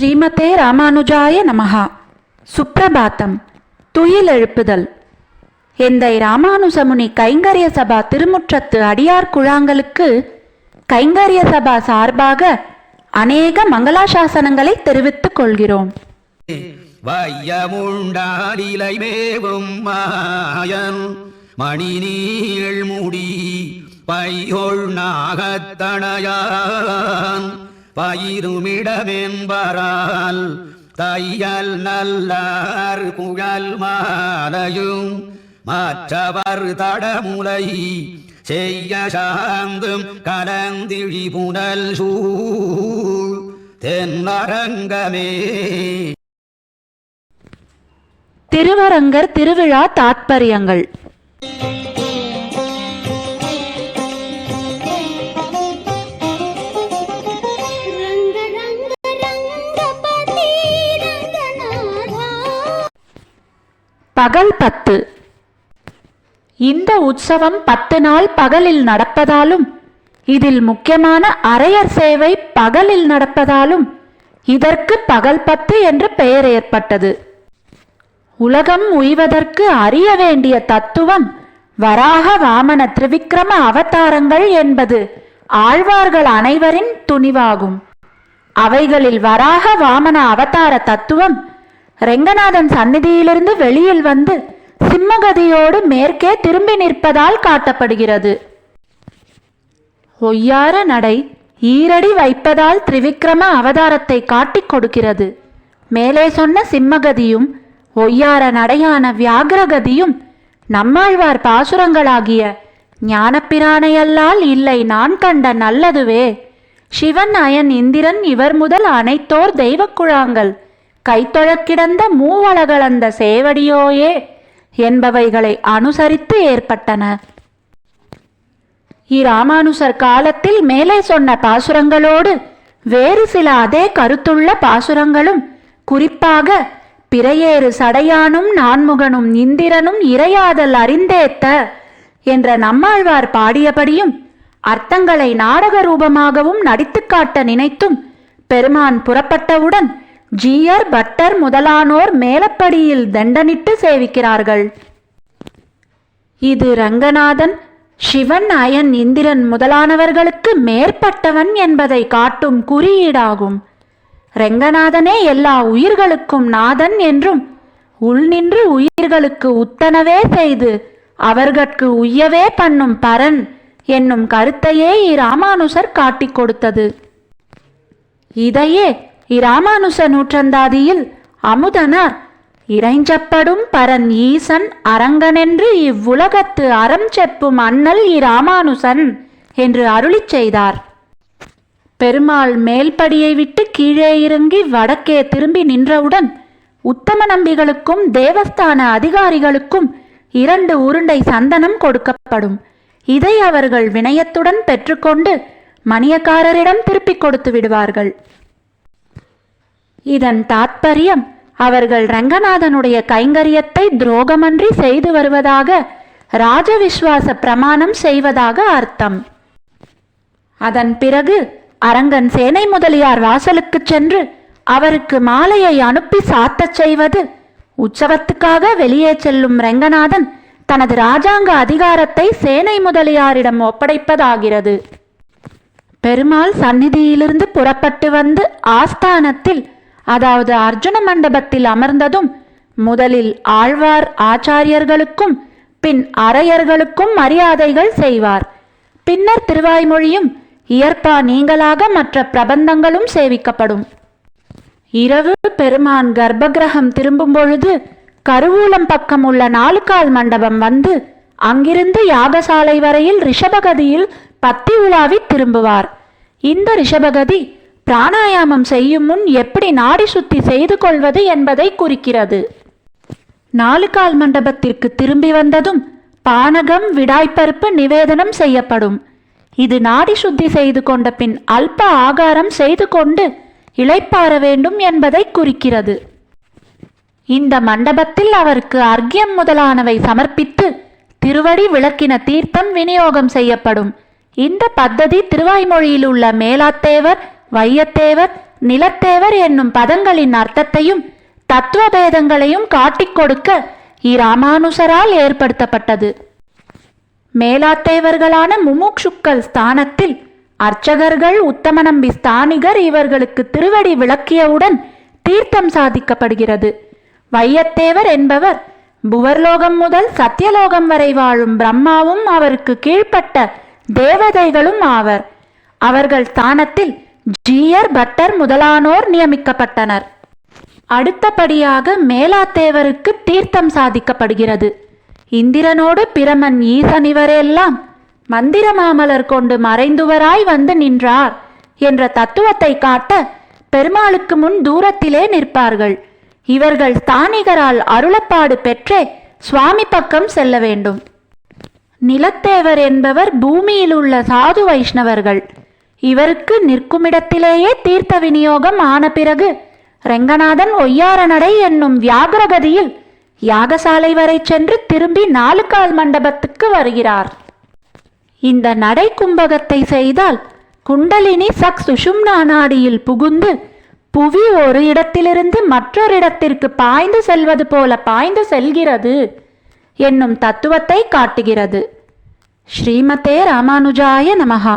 ஸ்ரீமதே ராமானுஜாய நமஹா. சுப்பிரபாத்தம். துயில் எழுப்புதல் எந்தை ராமானுஜமுனி கைங்கரிய சபா திருமுற்றத்து அடியார் குழாங்களுக்கு கைங்கரிய சபா சார்பாக அநேக மங்களாசாசனங்களை தெரிவித்துக் கொள்கிறோம். வையமுண்டாடிலை மேவும் மாயன் மணிநீள் முடி பையொள் நாகத்தனையான் பயிருமிடமென்பரால் தையல் நல்லார் குழல் மாலையும் மற்றவர் தடமுலை செய்ய சாந்தும் கலந்திழி புனல் சூழ் தென்னரங்கமே. திருவரங்கர் திருவிழா தாத்பரியங்கள். பகல் பத்து. இந்த உற்சவம் பத்து நாள் பகலில் நடப்பதாலும் இதில் முக்கியமான அரையர் சேவை பகலில் நடப்பதாலும் இதற்கு பகல் பத்து என்று பெயர் ஏற்பட்டது. உலகம் உய்வதற்கு அறிய வேண்டிய தத்துவம் வராக வாமன திரிவிக்ரம அவதாரங்கள் என்பது ஆழ்வார்கள் அனைவரின் துணிவாகும். அவைகளில் வராக வாமன அவதார தத்துவம் ரெங்கநாதன் சந்நிதியிலிருந்து வெளியில் வந்து சிம்மகதியோடு மேற்கே திரும்பி நிற்பதால் காட்டப்படுகிறது. ஒய்யார நடை ஈரடி வைப்பதால் திரிவிக்ரம அவதாரத்தை காட்டிக் கொடுக்கிறது. மேலே சொன்ன சிம்மகதியும் ஒய்யார நடையான வியாகரகதியும் நம்மாழ்வார் பாசுரங்களாகிய ஞானப்பிரானையல்லால் இல்லை நான் கண்ட நல்லதுவே. சிவன் அயன் இந்திரன் இவர் முதல் அனைத்தோர் தெய்வக்குழாங்கள் கைத்தொழக்கிடந்த மூவலகளந்த சேவடியோயே என்பவைகளை அனுசரித்து ஏற்பட்டன. இராமானுசர் காலத்தில் மேலே சொன்ன பாசுரங்களோடு வேறு சில அதே கருத்துள்ள பாசுரங்களும் குறிப்பாக பிறையேறு சடையானும் நான்முகனும் இந்திரனும் இறையாதல் அறிந்தேத்த என்ற நம்மாழ்வார் பாடியபடியும் அர்த்தங்களை நாடக ரூபமாகவும் நடித்து காட்ட நினைத்தும் பெருமான் புறப்பட்டவுடன் ஜீயர் பட்டர் முதலானோர் மேலப்படியில் தண்டனிட்டு சேவிக்கிறார்கள். இது ரங்கநாதன் சிவன் அயன் இந்திரன் முதலானவர்களுக்கு மேற்பட்டவன் என்பதை காட்டும் குறியீடாகும். ரெங்கநாதனே எல்லா உயிர்களுக்கும் நாதன் என்றும் உள்நின்று உயிர்களுக்கு உத்தனவே செய்து அவர்கட்கு உய்யவே பண்ணும் பரன் என்னும் கருத்தையே இராமானுசர் காட்டிக் கொடுத்தது. இதையே இராமானுச நூற்றந்தாதியில் அமுதனார். இறைஞ்சப்படும் பரன் ஈசன் அரங்கனென்று இவ்வுலகத்து அறம் செப்பும் அண்ணல் இராமானுசன் என்று அருளிச் செய்தார். பெருமாள் மேல்படியை விட்டு கீழே இறங்கி வடக்கே திரும்பி நின்றவுடன் உத்தம நம்பிகளுக்கும் தேவஸ்தான அதிகாரிகளுக்கும் இரண்டு உருண்டை சந்தனம் கொடுக்கப்படும். இதை அவர்கள் வினயத்துடன் பெற்றுக்கொண்டு மணியக்காரரிடம் திருப்பிக் கொடுத்து விடுவார்கள். இதன் தாத்பரியம் அவர்கள் ரங்கநாதனுடைய கைங்கரியத்தை துரோகமன்றி செய்து வருவதாக ராஜவிஸ்வாச பிரமாணம் செய்வதாக அர்த்தம். அதன் பிறகு அரங்கன் சேனை முதலியார் வாசலுக்குச் சென்று அவருக்கு மாலையை அனுப்பி சாத்தச் செய்வது. உற்சவத்துக்காக வெளியே செல்லும் ரெங்கநாதன் தனது ராஜாங்க அதிகாரத்தை சேனை முதலியாரிடம் ஒப்படைப்பதாகிறது. பெருமாள் சந்நிதியிலிருந்து புறப்பட்டு வந்து ஆஸ்தானத்தில் அதாவது அர்ஜுன மண்டபத்தில் அமர்ந்ததும் முதலில் ஆழ்வார் ஆச்சாரியர்களுக்கும் பின் அரையர்களுக்கும் மரியாதைகள் செய்வார். பின்னர் திருவாய்மொழியும் இயற்பா நீங்களாக மற்ற பிரபந்தங்களும் சேவிக்கப்படும். இரவு பெருமான் கர்ப்பகிரகம் திரும்பும் பொழுது கருவூலம் பக்கம் உள்ள நாலுக்கால் மண்டபம் வந்து அங்கிருந்து யாகசாலை வரையில் ரிஷபகதியில் பத்தி உலாவி திரும்புவார். இந்த ரிஷபகதி பிராணாயாமம் செய்யும் முன் எப்படி நாடி சுத்தி செய்து கொள்வது என்பதை குறிக்கிறது. நாலுகால் மண்டபத்திற்கு திரும்பி வந்ததும் பானகம் விடாய்ப்பருப்பு நிவேதனம் செய்யப்படும். இது நாடி சுத்தி செய்து கொண்ட பின் அல்ப ஆகாரம் செய்து கொண்டு இளைப்பாற வேண்டும் என்பதை குறிக்கிறது. இந்த மண்டபத்தில் அவருக்கு அர்க்கியம் முதலானவை சமர்ப்பித்து திருவடி விளக்கின தீர்த்தம் விநியோகம் செய்யப்படும். இந்த பத்ததி திருவாய்மொழியில் உள்ள மேலாத்தேவர் வையத்தேவர் நிலத்தேவர் என்னும் பதங்களின் அர்த்தத்தையும் தத்துவபேதங்களையும் காட்டிக் கொடுக்க இராமானுசரால் ஏற்படுத்தப்பட்டது. மேலாத்தேவர்களான முமுக்ஷுக்கள் ஸ்தானத்தில் அர்ச்சகர்கள் உத்தமநம்பி ஸ்தானிகர் இவர்களுக்கு திருவடி விளக்கியவுடன் தீர்த்தம் சாதிக்கப்படுகிறது. வையத்தேவர் என்பவர் புவர்லோகம் முதல் சத்தியலோகம் வரை வாழும் பிரம்மாவும் அவருக்கு கீழ்ப்பட்ட தேவதைகளும் ஆவர். அவர்கள் ஸ்தானத்தில் ஜீயர் பட்டர் முதலானோர் நியமிக்கப்பட்டனர். அடுத்தபடியாக மேலாத்தேவருக்கு தீர்த்தம் சாதிக்கப்படுகிறது. இந்திரனோடு பிரமன் ஈசன் இவரெல்லாம் மந்திர மாமலர் கொண்டு மறைந்துவராய் வந்து நின்றார் என்ற தத்துவத்தை காட்ட பெருமாளுக்கு முன் தூரத்திலே நிற்பார்கள். இவர்கள் ஸ்தானிகரால் அருளப்பாடு பெற்றே சுவாமி பக்கம் செல்ல வேண்டும். நிலத்தேவர் என்பவர் பூமியில் உள்ள சாது வைஷ்ணவர்கள். இவருக்கு நிற்குமிடத்திலேயே தீர்த்த விநியோகம் ஆன பிறகு ரெங்கநாதன் ஒய்யார நடை என்னும் வியாகரகதியில் யாகசாலை வரை சென்று திரும்பி நாலு கால் மண்டபத்துக்கு வருகிறார். இந்த நடை கும்பகத்தை செய்தால் குண்டலினி சக் சுஷும்னா நாடியில் புகுந்து புவி ஒரு இடத்திலிருந்து மற்றொரு இடத்திற்கு பாய்ந்து செல்வது போல பாய்ந்து செல்கிறது என்னும் தத்துவத்தை காட்டுகிறது. ஸ்ரீமதே ராமானுஜாய நமகா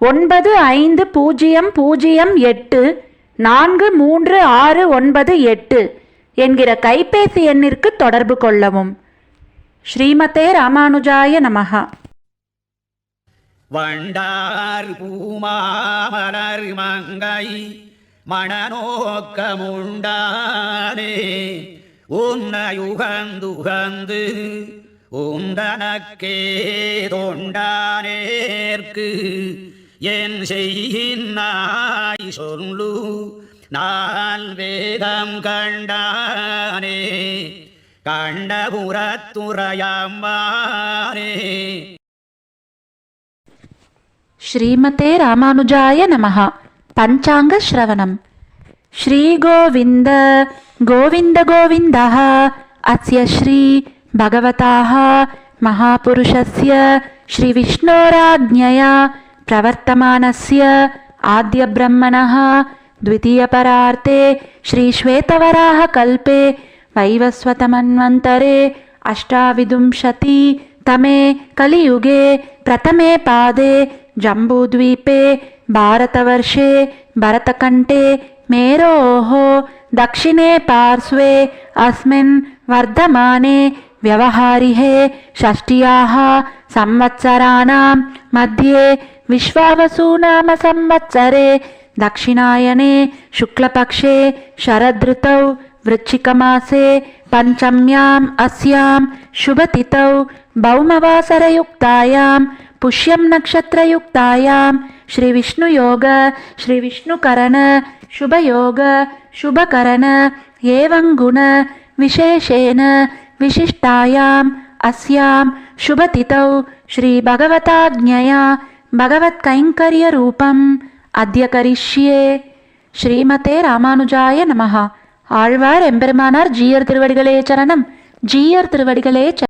ஒன்பது ஐந்து பூஜ்ஜியம் பூஜ்ஜியம் எட்டு நான்கு மூன்று ஆறு ஒன்பது எட்டு என்கிற கைபேசி எண்ணிற்கு தொடர்பு கொள்ளவும். ஸ்ரீமதே ராமானுஜாய நமகா வண்டார் பூமாமலர் மங்கை மணநோக்கமுண்டானே உன்னையுகந்துகந்து உந்தனக்கே தொண்டானேற்கு என் செய்கின்னாய் சொல்லு நான் வேதம் கண்டானே கண்டபுரத்துறையம்மானே श्रीमते रामानुजाय नमः पञ्चाङ्ग श्रवणम् श्रीगोविन्द गोविन्द गोविन्दः अस्य श्री भगवताः महापुरुषस्य श्रीविष्णोराज्ञया प्रवर्तमानस्य आद्यब्रह्मणः द्वितीयपरार्ते श्रीश्वेतवराहकल्पे वैवस्वतमन्वन्तरे अष्टाविंशति तमे कलियुगे प्रथमे पादे जम्बूद्वीपे भारतवर्षे भरतकण्ठे मेरोः दक्षिणे पार्श्वे अस्मिन् वर्धमाने व्यवहारिहे षष्ट्याः संवत्सराणां मध्ये विश्वावसुनाम संवत्सरे दक्षिणायने शुक्लपक्षे शरदृतौ वृश्चिकमासे पञ्चम्याम् अस्यां शुभतिथौ भौमवासरयुक्तायां पुष्यं नक्षत्रयुक्तायां श्रीविष्णुयोग श्रीविष्णुकरण शुभयोग शुभकरण एवं गुण विशेषेण विशिष्टायाम् अस्यां शुभतिथौ श्रीभगवताज्ञया भगवत्कैङ्कर्यरूपम् अद्य करिष्ये ஸ்ரீமதே ராமானுஜாய நமஹா ஆழ்வார் எம்பெருமானார் ஜீயர் திருவடிகளே சரணம் ஜீயர் திருவடிகளே ச